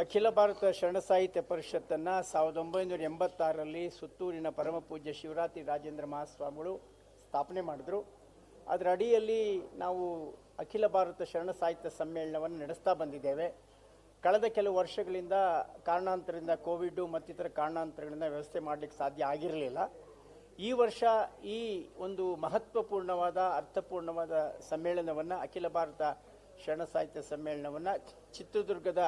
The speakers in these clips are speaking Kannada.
ಅಖಿಲ ಭಾರತ ಶರಣ ಸಾಹಿತ್ಯ ಪರಿಷತ್ತನ್ನು ಸಾವಿರದ ಒಂಬೈನೂರ ಎಂಬತ್ತಾರರಲ್ಲಿ ಸುತ್ತೂರಿನ ಪರಮಪೂಜ್ಯ ಶಿವರಾತ್ರಿ ರಾಜೇಂದ್ರ ಮಹಾಸ್ವಾಮಿಗಳು ಸ್ಥಾಪನೆ ಮಾಡಿದ್ರು. ಅದರ ಅಡಿಯಲ್ಲಿ ನಾವು ಅಖಿಲ ಭಾರತ ಶರಣ ಸಾಹಿತ್ಯ ಸಮ್ಮೇಳನವನ್ನು ನಡೆಸ್ತಾ ಬಂದಿದ್ದೇವೆ. ಕಳೆದ ಕೆಲವು ವರ್ಷಗಳಿಂದ ಕಾರಣಾಂತರದಿಂದ ಕೋವಿಡ್ ಮತ್ತಿತರ ಕಾರಣಾಂತರಗಳಿಂದ ವ್ಯವಸ್ಥೆ ಮಾಡಲಿಕ್ಕೆ ಸಾಧ್ಯ ಆಗಿರಲಿಲ್ಲ. ಈ ವರ್ಷ ಈ ಒಂದು ಮಹತ್ವಪೂರ್ಣವಾದ, ಅರ್ಥಪೂರ್ಣವಾದ ಸಮ್ಮೇಳನವನ್ನು ಅಖಿಲ ಭಾರತ ಶರಣ ಸಾಹಿತ್ಯ ಸಮ್ಮೇಳನವನ್ನು ಚಿತ್ರದುರ್ಗದ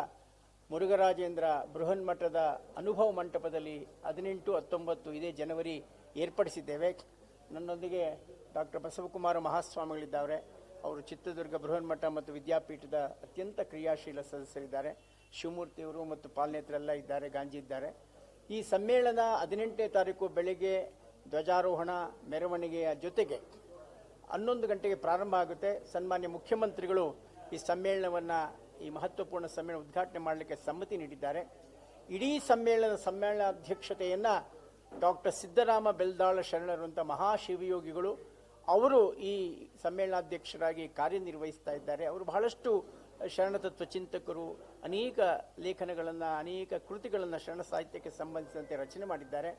ಮುರುಘರಾಜೇಂದ್ರ ಬೃಹನ್ ಮಠದ ಅನುಭವ ಮಂಟಪದಲ್ಲಿ ಹದಿನೆಂಟು ಹತ್ತೊಂಬತ್ತು ಇದೇ ಜನವರಿ ಏರ್ಪಡಿಸಿದ್ದೇವೆ. ನನ್ನೊಂದಿಗೆ ಡಾಕ್ಟರ್ ಬಸವಕುಮಾರ ಮಹಾಸ್ವಾಮಿಗಳಿದ್ದಾವೆ ಅವರು ಚಿತ್ರದುರ್ಗ ಬೃಹನ್ಮಠ ಮತ್ತು ವಿದ್ಯಾಪೀಠದ ಅತ್ಯಂತ ಕ್ರಿಯಾಶೀಲ ಸದಸ್ಯರಿದ್ದಾರೆ. ಶಿವಮೂರ್ತಿಯವರು ಮತ್ತು ಪಾಲನೇತರೆಲ್ಲ ಇದ್ದಾರೆ ಗಾಂಜಿ ಇದ್ದಾರೆ. ಈ ಸಮ್ಮೇಳನ ಹದಿನೆಂಟನೇ ತಾರೀಕು ಬೆಳಿಗ್ಗೆ ಧ್ವಜಾರೋಹಣ ಮೆರವಣಿಗೆಯ ಜೊತೆಗೆ ಹನ್ನೊಂದು ಗಂಟೆಗೆ ಪ್ರಾರಂಭ ಆಗುತ್ತೆ. ಸನ್ಮಾನ್ಯ ಮುಖ್ಯಮಂತ್ರಿಗಳು ಈ ಸಮ್ಮೇಳನವನ್ನು ಈ ಮಹತ್ವಪೂರ್ಣ ಸಮ್ಮೇಳನ ಉದ್ಘಾಟನೆ ಮಾಡಲಿಕ್ಕೆ ಸಮ್ಮತಿ ನೀಡಿದ್ದಾರೆ. ಇಡೀ ಸಮ್ಮೇಳನದ ಅಧ್ಯಕ್ಷತೆಯನ್ನು ಡಾಕ್ಟರ್ ಸಿದ್ದರಾಮ ಬೆಲ್ದಾಳ ಶರಣರು ಅಂತ ಮಹಾಶಿವಯೋಗಿಗಳು, ಅವರು ಈ ಸಮ್ಮೇಳನಾಧ್ಯಕ್ಷರಾಗಿ ಕಾರ್ಯನಿರ್ವಹಿಸ್ತಾ ಇದ್ದಾರೆ. ಅವರು ಬಹಳಷ್ಟು ಶರಣತತ್ವ ಚಿಂತಕರು, ಅನೇಕ ಲೇಖನಗಳನ್ನು, ಅನೇಕ ಕೃತಿಗಳನ್ನು ಶರಣ ಸಾಹಿತ್ಯಕ್ಕೆ ಸಂಬಂಧಿಸಿದಂತೆ ರಚನೆ ಮಾಡಿದ್ದಾರೆ.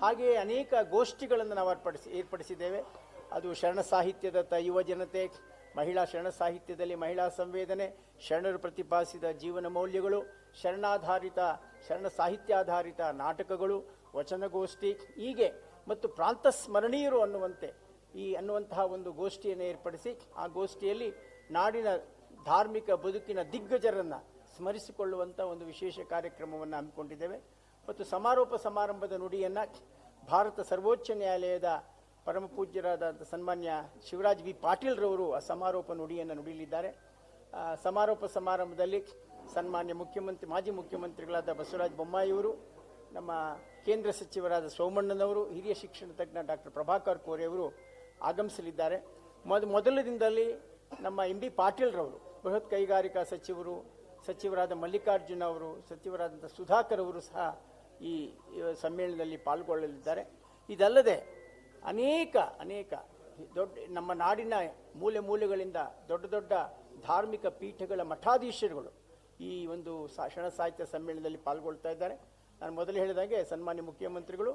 ಹಾಗೆಯೇ ಅನೇಕ ಗೋಷ್ಠಿಗಳನ್ನು ನಾವು ಏರ್ಪಡಿಸಿ, ಏರ್ಪಡಿಸಿದ್ದೇವೆ. ಅದು ಶರಣ ಸಾಹಿತ್ಯದತ್ತ ಯುವ ಜನತೆ ಮಹಿಳಾ ಶರಣ ಸಾಹಿತ್ಯದಲ್ಲಿ ಮಹಿಳಾ ಸಂವೇದನೆ, ಶರಣರು ಪ್ರತಿಪಾದಿಸಿದ ಜೀವನ ಮೌಲ್ಯಗಳು, ಶರಣಾಧಾರಿತ, ಶರಣ ಸಾಹಿತ್ಯಾಧಾರಿತ ನಾಟಕಗಳು, ವಚನಗೋಷ್ಠಿ, ಹೀಗೆ ಮತ್ತು ಪ್ರಾಂತ ಸ್ಮರಣೀಯರು ಅನ್ನುವಂತೆ ಈ ಅನ್ನುವಂತಹ ಒಂದು ಗೋಷ್ಠಿಯನ್ನು ಏರ್ಪಡಿಸಿ ಆ ಗೋಷ್ಠಿಯಲ್ಲಿ ನಾಡಿನ ಧಾರ್ಮಿಕ ಬದುಕಿನ ದಿಗ್ಗಜರನ್ನು ಸ್ಮರಿಸಿಕೊಳ್ಳುವಂಥ ಒಂದು ವಿಶೇಷ ಕಾರ್ಯಕ್ರಮವನ್ನು ಹಮ್ಮಿಕೊಂಡಿದ್ದೇವೆ. ಮತ್ತು ಸಮಾರೋಪ ಸಮಾರಂಭದ ನುಡಿಯನ್ನು ಭಾರತ ಸರ್ವೋಚ್ಚ ನ್ಯಾಯಾಲಯದ ಪರಮ ಪೂಜ್ಯರಾದಂಥ ಸನ್ಮಾನ್ಯ ಶಿವರಾಜ್ ವಿ ಪಾಟೀಲ್ರವರು ಆ ಸಮಾರೋಪ ನುಡಿಯನ್ನು ನುಡಿಯಲಿದ್ದಾರೆ. ಸಮಾರೋಪ ಸಮಾರಂಭದಲ್ಲಿ ಸನ್ಮಾನ್ಯ ಮುಖ್ಯಮಂತ್ರಿ, ಮಾಜಿ ಮುಖ್ಯಮಂತ್ರಿಗಳಾದ ಬಸವರಾಜ ಬೊಮ್ಮಾಯಿಯವರು ನಮ್ಮ ಕೇಂದ್ರ ಸಚಿವರಾದ ಸೋಮಣ್ಣನವರು, ಹಿರಿಯ ಶಿಕ್ಷಣ ತಜ್ಞ ಡಾಕ್ಟರ್ ಪ್ರಭಾಕರ್ ಕೋರೆಯವರು ಆಗಮಿಸಲಿದ್ದಾರೆ. ಮೊದ ಮೊದಲ ದಿನದಲ್ಲಿ ನಮ್ಮ ಎಂ ಬಿ ಪಾಟೀಲ್ರವರು, ಬೃಹತ್ ಕೈಗಾರಿಕಾ ಸಚಿವರು, ಸಚಿವರಾದ ಮಲ್ಲಿಕಾರ್ಜುನ ಅವರು ಸಚಿವರಾದಂಥ ಸುಧಾಕರ್ ಅವರು ಸಹ ಈ ಈ ಸಮ್ಮೇಳನದಲ್ಲಿ ಪಾಲ್ಗೊಳ್ಳಲಿದ್ದಾರೆ. ಇದಲ್ಲದೆ ಅನೇಕ ಅನೇಕ ದೊಡ್ಡ ನಮ್ಮ ನಾಡಿನ ಮೂಲೆ ಮೂಲೆಗಳಿಂದ ದೊಡ್ಡ ದೊಡ್ಡ ಧಾರ್ಮಿಕ ಪೀಠಗಳ ಮಠಾಧೀಶರುಗಳು ಈ ಒಂದು ಶರಣ ಸಾಹಿತ್ಯ ಸಮ್ಮೇಳನದಲ್ಲಿ ಪಾಲ್ಗೊಳ್ತಾ ಇದ್ದಾರೆ. ನಾನು ಮೊದಲು ಹೇಳಿದಾಗೆ ಸನ್ಮಾನ್ಯ ಮುಖ್ಯಮಂತ್ರಿಗಳು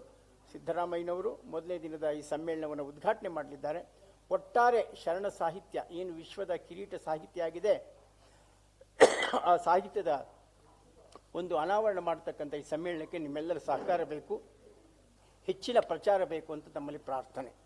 ಸಿದ್ದರಾಮಯ್ಯನವರು ಮೊದಲನೇ ದಿನದ ಈ ಸಮ್ಮೇಳನವನ್ನು ಉದ್ಘಾಟನೆ ಮಾಡಲಿದ್ದಾರೆ. ಒಟ್ಟಾರೆ ಶರಣ ಸಾಹಿತ್ಯ ಏನು ವಿಶ್ವದ ಕಿರೀಟ ಸಾಹಿತ್ಯ ಆಗಿದೆ. ಆ ಸಾಹಿತ್ಯದ ಒಂದು ಅನಾವರಣ ಮಾಡತಕ್ಕಂಥ ಈ ಸಮ್ಮೇಳನಕ್ಕೆ ನಿಮ್ಮೆಲ್ಲರ ಸಹಕಾರ ಬೇಕು. ಹೆಚ್ಚಿನ ಪ್ರಚಾರ ಬೇಕು ಅಂತ ತಮ್ಮಲ್ಲಿ ಪ್ರಾರ್ಥನೆ.